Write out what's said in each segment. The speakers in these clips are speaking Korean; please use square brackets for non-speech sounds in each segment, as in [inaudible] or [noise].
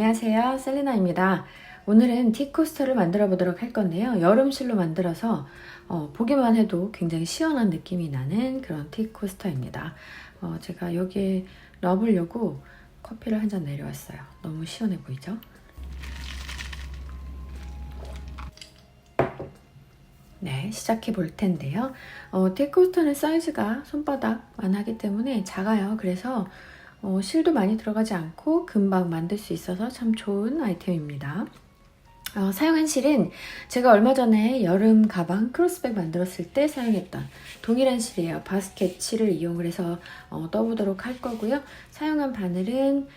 안녕하세요. 셀리나입니다. 오늘은 티코스터를 만들어 보도록 할 건데요. 여름실로 만들어서 어, 보기만 해도 굉장히 시원한 느낌이 나는 그런 티코스터입니다. 어, 제가 여기에 넣어보려고 커피를 한 잔 내려왔어요. 너무 시원해 보이죠? 네, 시작해 볼 텐데요. 어, 티코스터는 사이즈가 손바닥만 하기 때문에 작아요. 그래서 어, 실도 많이 들어가지 않고 금방 만들 수 있어서 참 좋은 아이템입니다. 어, 사용한 실은 제가 얼마 전에 여름 가방 크로스백 만들었을 때 사용했던 동일한 실이에요. 바스켓 실을 이용을 해서 어, 떠보도록 할 거고요. 사용한 바늘은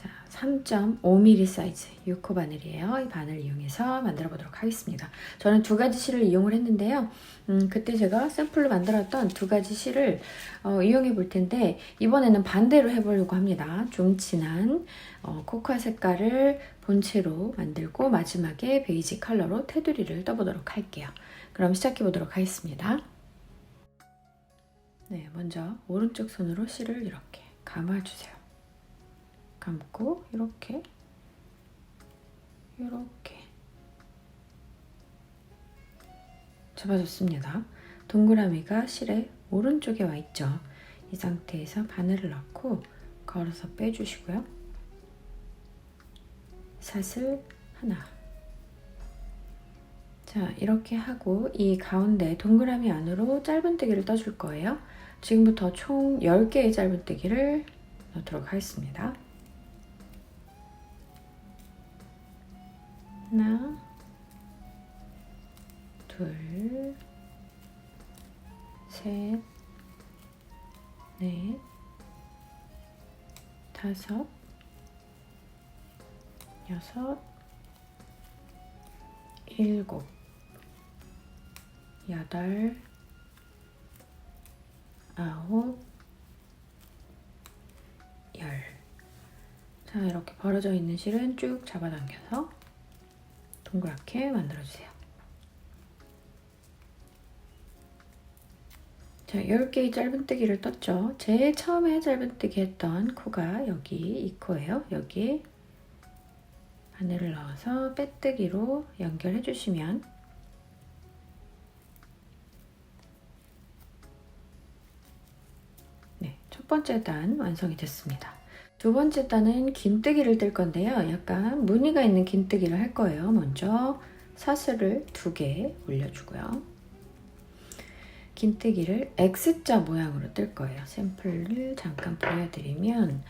자, 3.5mm 사이즈 6호 바늘이에요. 이 바늘 이용해서 만들어 보도록 하겠습니다. 저는 두 가지 실을 이용을 했는데요. 음, 그때 제가 샘플로 만들었던 두 가지 실을 어, 이용해 볼 텐데 이번에는 반대로 해보려고 합니다. 좀 진한 어, 코코아 색깔을 본체로 만들고 마지막에 베이지 컬러로 테두리를 떠보도록 할게요. 그럼 시작해 보도록 하겠습니다. 네, 먼저 오른쪽 손으로 실을 이렇게 감아주세요. 감고 이렇게 이렇게 잡아줬습니다. 동그라미가 실의 오른쪽에 와 있죠. 이 상태에서 바늘을 넣고 걸어서 빼주시고요. 사슬 하나. 자, 이렇게 하고 이 가운데 동그라미 안으로 짧은뜨기를 떠줄 거예요. 지금부터 총 10개의 짧은뜨기를 넣도록 하겠습니다. 하나, 둘, 셋, 넷, 다섯, 여섯, 일곱, 여덟, 아홉, 열. 자, 이렇게 벌어져 있는 실은 쭉 잡아당겨서 동그랗게 만들어주세요. 자, 10개의 짧은뜨기를 떴죠. 제일 처음에 짧은뜨기 했던 코가 여기 이 코예요. 여기 바늘을 넣어서 빼뜨기로 연결해 주시면 네, 첫 번째 단 완성이 됐습니다. 두 번째 단은 긴뜨기를 뜰 건데요. 약간 무늬가 있는 긴뜨기를 할 거예요. 먼저 사슬을 두 개 올려주고요. 긴뜨기를 X자 모양으로 뜰 거예요. 샘플을 잠깐 보여드리면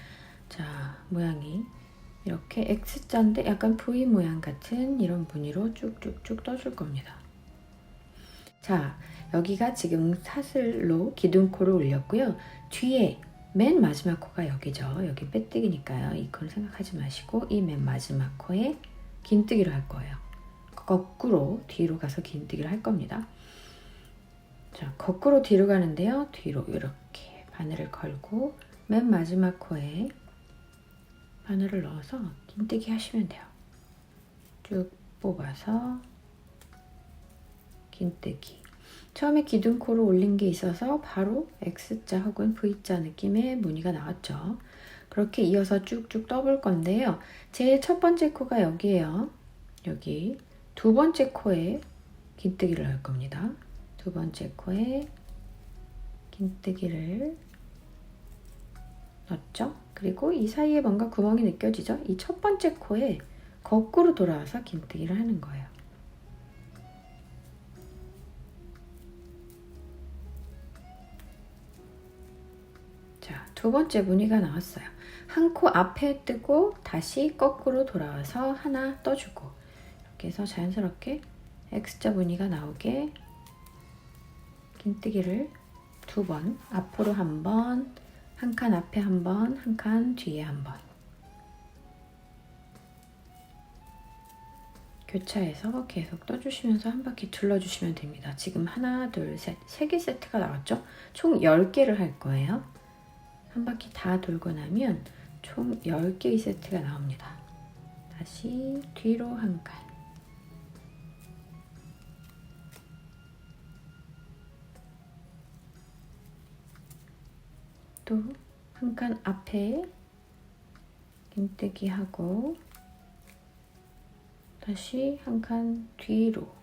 자 모양이 이렇게 X자인데 약간 V 모양 같은 이런 무늬로 쭉쭉쭉 떠줄 겁니다. 자 여기가 지금 사슬로 기둥코를 올렸고요. 뒤에 맨 마지막 코가 여기죠. 여기 빼뜨기니까요. 이 코는 생각하지 마시고 이 맨 마지막 코에 긴뜨기를 할 거예요. 거꾸로 뒤로 가서 긴뜨기를 할 겁니다. 자, 거꾸로 뒤로 가는데요. 뒤로 이렇게 바늘을 걸고 맨 마지막 코에 바늘을 넣어서 긴뜨기 하시면 돼요. 쭉 뽑아서 긴뜨기. 처음에 기둥코를 올린 게 있어서 바로 X자 혹은 V자 느낌의 무늬가 나왔죠. 그렇게 이어서 쭉쭉 떠볼 건데요. 제일 첫 번째 코가 여기에요. 여기 두 번째 코에 긴뜨기를 할 겁니다. 두 번째 코에 긴뜨기를 넣었죠. 그리고 이 사이에 뭔가 구멍이 느껴지죠. 이 첫 번째 코에 거꾸로 돌아와서 긴뜨기를 하는 거예요. 두 번째 무늬가 나왔어요. 한 코 앞에 뜨고 다시 거꾸로 돌아와서 하나 떠주고 이렇게 해서 자연스럽게 X자 무늬가 나오게 긴뜨기를 두 번, 앞으로 한 번, 한 칸 앞에 한 번, 한 칸 뒤에 한 번. 교차해서 계속 떠주시면서 한 바퀴 둘러주시면 됩니다. 지금 하나, 둘, 셋, 세 개 세트가 나왔죠? 총 10개를 할 거예요. 한 바퀴 다 돌고 나면 총 10개의 세트가 나옵니다. 다시 뒤로 한 칸. 또 한 칸 앞에 긴뜨기 하고 다시 한 칸 뒤로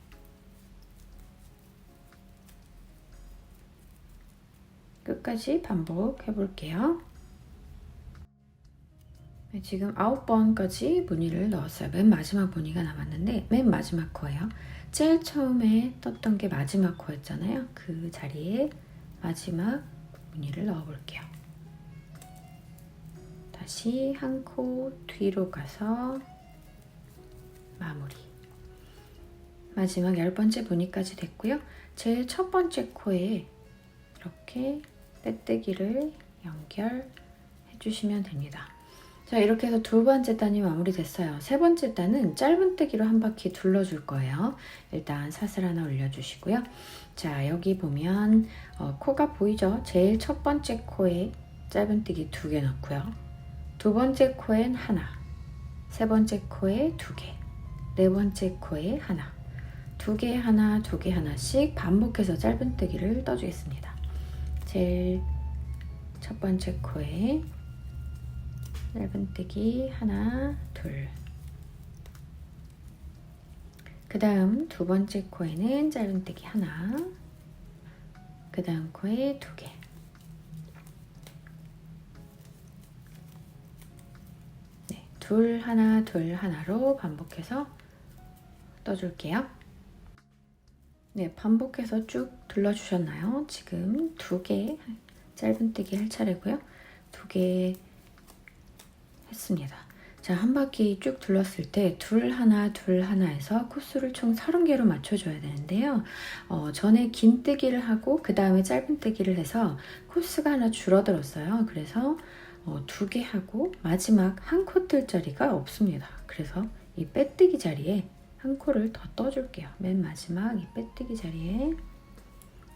끝까지 반복해 볼게요. 네, 지금 아홉 번까지 무늬를 넣었어요. 맨 마지막 무늬가 남았는데 맨 마지막 코예요. 제일 처음에 떴던 게 마지막 코였잖아요. 그 자리에 마지막 무늬를 넣어 볼게요. 다시 한 코 뒤로 가서 마무리. 마지막 열 번째 무늬까지 됐고요. 제일 첫 번째 코에 이렇게 빼뜨기를 연결해 주시면 됩니다. 자 이렇게 해서 두 번째 단이 마무리됐어요. 세 번째 단은 짧은뜨기로 한 바퀴 둘러줄 거예요. 일단 사슬 하나 올려주시고요. 자 여기 보면 어, 코가 보이죠? 제일 첫 번째 코에 짧은뜨기 두 개 넣고요. 두 번째 코엔 하나, 세 번째 코에 두 개, 네 번째 코에 하나, 두 개 하나, 두 개 하나씩 반복해서 짧은뜨기를 떠주겠습니다. 제일 첫 번째 코에 짧은뜨기 하나, 둘. 그 다음 두 번째 코에는 짧은뜨기 하나, 그 다음 코에 두 개. 네, 둘 하나, 둘 하나로 반복해서 떠줄게요. 네, 반복해서 쭉 둘러주셨나요? 지금 두 개 짧은뜨기 할 차례고요. 두 개 했습니다. 자, 한 바퀴 쭉 둘렀을 때 둘 하나 둘 하나에서 코스를 총 30개로 맞춰줘야 되는데요. 어, 전에 긴 뜨기를 하고 그 다음에 짧은뜨기를 해서 코스가 하나 줄어들었어요. 그래서 어, 두개 하고 마지막 한 코 뜰 자리가 없습니다. 그래서 이 빼뜨기 자리에 한 코를 더 떠줄게요. 맨 마지막 이 빼뜨기 자리에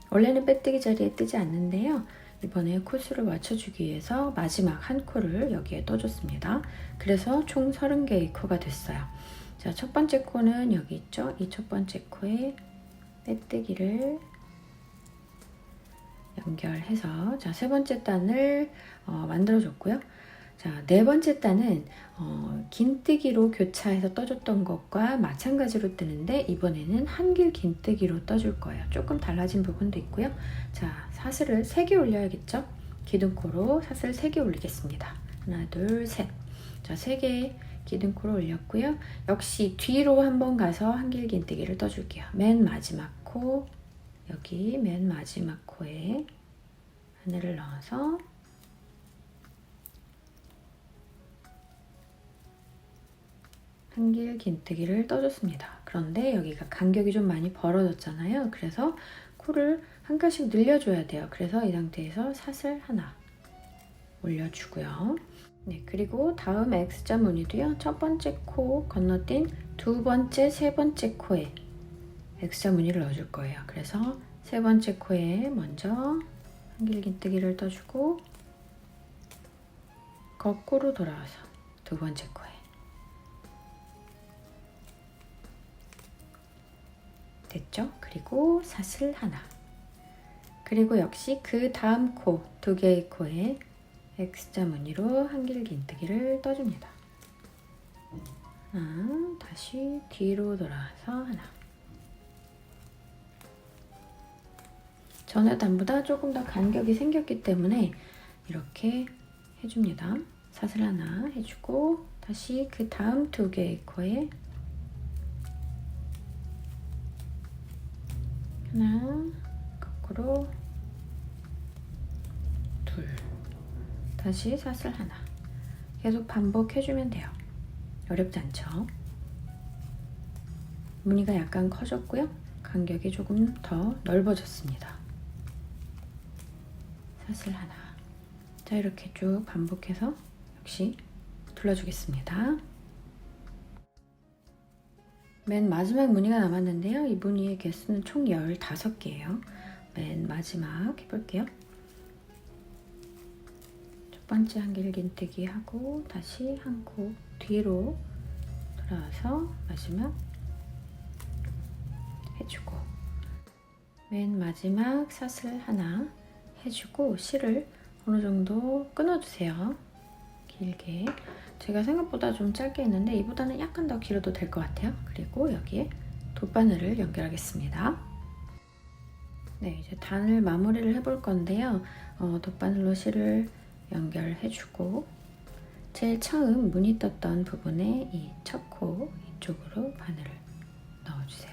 원래는 빼뜨기 자리에 뜨지 않는데요. 이번에 코스를 맞춰주기 위해서 마지막 한 코를 여기에 떠줬습니다. 그래서 총 30개의 코가 됐어요. 자, 첫 번째 코는 여기 있죠? 이 첫 번째 코에 빼뜨기를 연결해서 자, 세 번째 단을 어, 만들어줬고요. 자, 네 번째 단은 어, 긴뜨기로 교차해서 떠줬던 것과 마찬가지로 뜨는데 이번에는 한길 긴뜨기로 떠줄 거예요. 조금 달라진 부분도 있고요. 자, 사슬을 3개 올려야겠죠? 기둥코로 사슬 3개 올리겠습니다. 하나, 둘, 셋. 자, 3개 기둥코로 올렸고요. 역시 뒤로 한번 가서 한길 긴뜨기를 떠줄게요. 맨 마지막 코, 여기 맨 마지막 코에 하늘을 넣어서 한길 긴뜨기를 떠줬습니다. 그런데 여기가 간격이 좀 많이 벌어졌잖아요. 그래서 코를 한 칸씩 늘려줘야 돼요. 그래서 이 상태에서 사슬 하나 올려주고요. 네, 그리고 다음 X자 무늬도요. 첫 번째 코 건너뛴 두 번째, 세 번째 코에 X자 무늬를 넣어줄 거예요. 그래서 세 번째 코에 먼저 한길 긴뜨기를 떠주고 거꾸로 돌아와서 두 번째 코에 됐죠? 그리고 사슬 하나. 그리고 역시 그 다음 코, 두 개의 코에 X자 무늬로 한길 긴뜨기를 떠줍니다. 하나, 다시 뒤로 돌아서 하나. 전에 단보다 조금 더 간격이 생겼기 때문에 이렇게 해줍니다. 사슬 하나 해주고 다시 그 다음 두 개의 코에 하나 거꾸로. 둘. 다시 사슬 하나. 계속 반복해주면 돼요. 어렵지 않죠? 무늬가 약간 커졌고요. 간격이 조금 더 넓어졌습니다. 사슬 하나. 자 이렇게 쭉 반복해서 역시 둘러주겠습니다 맨 마지막 무늬가 남았는데요. 이 무늬의 개수는 총 15개예요. 맨 마지막 해볼게요. 첫 번째 한길 긴뜨기 하고 다시 한 코 뒤로 돌아와서 마지막 해주고 맨 마지막 사슬 하나 해주고 실을 어느 정도 끊어주세요. 길게 제가 생각보다 좀 짧게 했는데 이보다는 약간 더 길어도 될 것 같아요. 그리고 여기에 돗바늘을 연결하겠습니다. 네, 이제 단을 마무리를 해볼 건데요. 어, 돗바늘로 실을 연결해주고 제일 처음 무늬 떴던 부분에 이 첫 코 이쪽으로 바늘을 넣어주세요.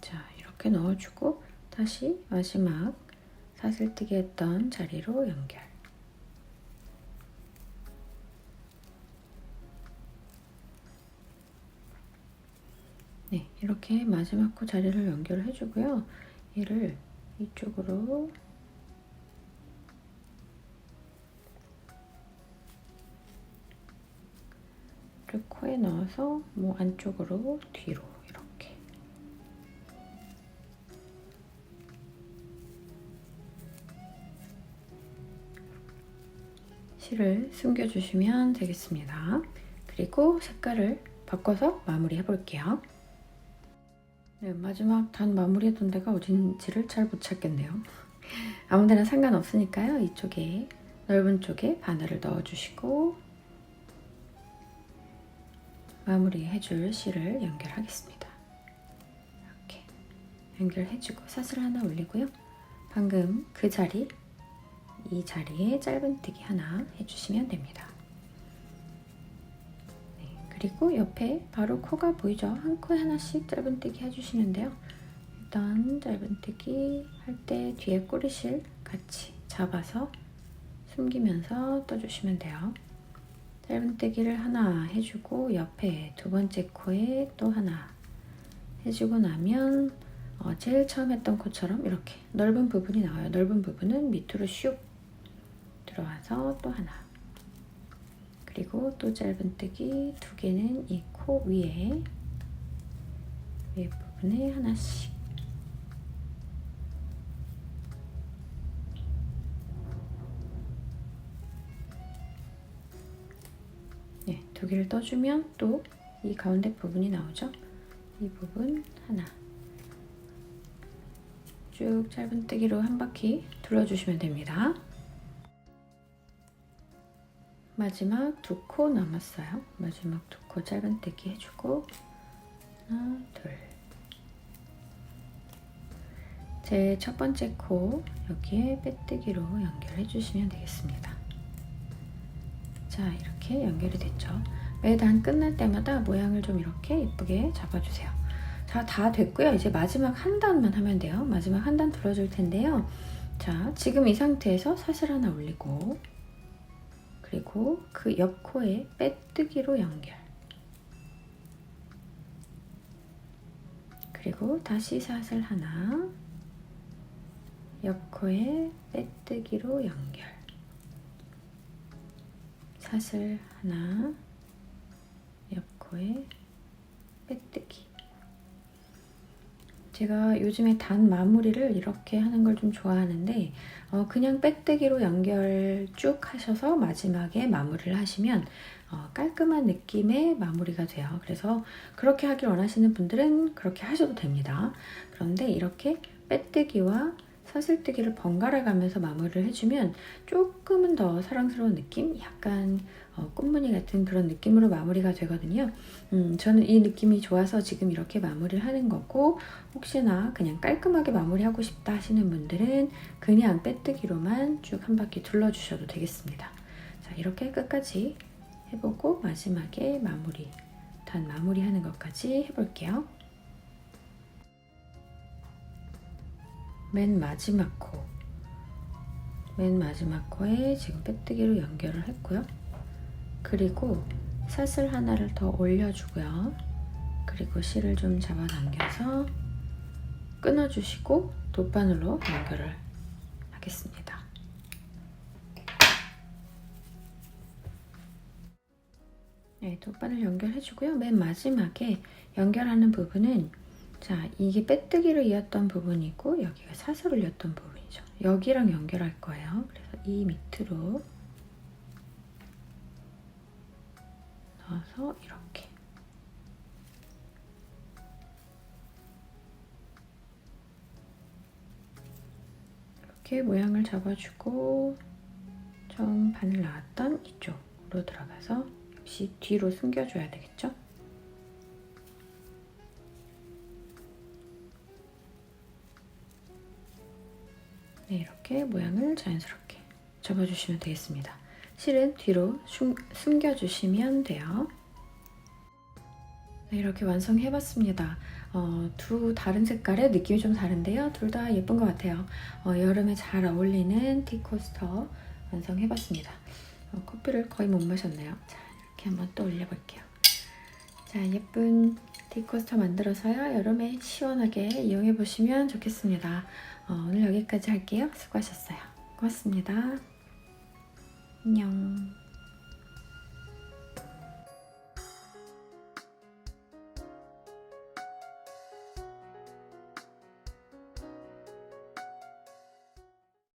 자, 이렇게 넣어주고 다시 마지막 사슬뜨기 했던 자리로 연결. 네, 이렇게 마지막 코 자리를 연결을 해주고요. 얘를 이쪽으로 코에 넣어서 뭐 안쪽으로 뒤로 실을 숨겨주시면 되겠습니다. 그리고 색깔을 바꿔서 마무리해 볼게요. 네, 마지막 단 마무리했던 데가 어딘지를 잘 못 찾겠네요. [laughs] 아무 데나 상관없으니까요. 이쪽에 넓은 쪽에 바늘을 넣어주시고 마무리해줄 실을 연결하겠습니다. 이렇게 연결해주고 사슬 하나 올리고요. 방금 그 자리, 이 자리에 짧은뜨기 하나 해주시면 됩니다. 네, 그리고 옆에 바로 코가 보이죠? 한 코에 하나씩 짧은뜨기 해주시는데요. 일단 짧은뜨기 할 때 뒤에 꼬리실 같이 잡아서 숨기면서 떠주시면 돼요. 짧은뜨기를 하나 해주고 옆에 두 번째 코에 또 하나 해주고 나면 어, 제일 처음 했던 코처럼 이렇게 넓은 부분이 나와요. 넓은 부분은 밑으로 슉 들어와서 또 하나 그리고 또 짧은뜨기 두 개는 이 코 위에 위에 부분에 하나씩 네, 두 개를 떠주면 또 이 가운데 부분이 나오죠. 이 부분 하나 쭉 짧은뜨기로 한 바퀴 둘러주시면 됩니다. 마지막 두 코 남았어요. 마지막 두 코 짧은뜨기 해주고 하나, 둘. 제 첫 번째 코 여기에 빼뜨기로 연결해 주시면 되겠습니다. 자, 이렇게 연결이 됐죠. 매단 끝날 때마다 모양을 좀 이렇게 예쁘게 잡아주세요. 자, 다 됐고요. 이제 마지막 한 단만 하면 돼요. 마지막 한 단 들어줄 텐데요. 자, 지금 이 상태에서 사슬 하나 올리고 그리고 그 옆코에 빼뜨기로 연결. 그리고 다시 사슬 하나 옆코에 빼뜨기로 연결. 사슬 하나 옆코에 빼뜨기 제가 요즘에 단 마무리를 이렇게 하는 걸 좀 좋아하는데 어, 그냥 빼뜨기로 연결 쭉 하셔서 마지막에 마무리를 하시면 어, 깔끔한 느낌의 마무리가 돼요. 그래서 그렇게 하길 원하시는 분들은 그렇게 하셔도 됩니다. 그런데 이렇게 빼뜨기와 사슬뜨기를 번갈아 가면서 마무리를 해주면 조금은 더 사랑스러운 느낌? 약간 어, 꽃무늬 같은 그런 느낌으로 마무리가 되거든요. 음, 저는 이 느낌이 좋아서 지금 이렇게 마무리를 하는 거고 혹시나 그냥 깔끔하게 마무리하고 싶다 하시는 분들은 그냥 빼뜨기로만 쭉 한 바퀴 둘러주셔도 되겠습니다. 자, 이렇게 끝까지 해보고 마지막에 마무리, 단 마무리하는 것까지 해볼게요. 맨 마지막 코. 맨 마지막 코에 지금 빼뜨기로 연결을 했고요. 그리고 사슬 하나를 더 올려주고요. 그리고 실을 좀 잡아 당겨서 끊어주시고 돗바늘로 연결을 하겠습니다. 네, 돗바늘 연결해주고요. 맨 마지막에 연결하는 부분은 자, 이게 빼뜨기로 이었던 부분이고 여기가 사슬 올렸던 부분이죠. 여기랑 연결할 거예요. 그래서 이 밑으로 넣어서 이렇게 이렇게 모양을 잡아주고 처음 바늘 나왔던 이쪽으로 들어가서 역시 뒤로 숨겨줘야 되겠죠? 네, 이렇게 모양을 자연스럽게 접어주시면 되겠습니다. 실은 뒤로 숨, 숨겨주시면 돼요. 네, 이렇게 완성해봤습니다. 어, 두 다른 색깔의 느낌이 좀 다른데요. 둘 다 예쁜 것 같아요. 어, 여름에 잘 어울리는 티코스터 완성해봤습니다. 어, 커피를 거의 못 마셨네요. 자, 이렇게 한번 또 올려볼게요. 자, 예쁜 티코스터 만들어서요. 여름에 시원하게 이용해보시면 좋겠습니다. 어, 오늘 여기까지 할게요. 수고하셨어요. 고맙습니다. 안녕.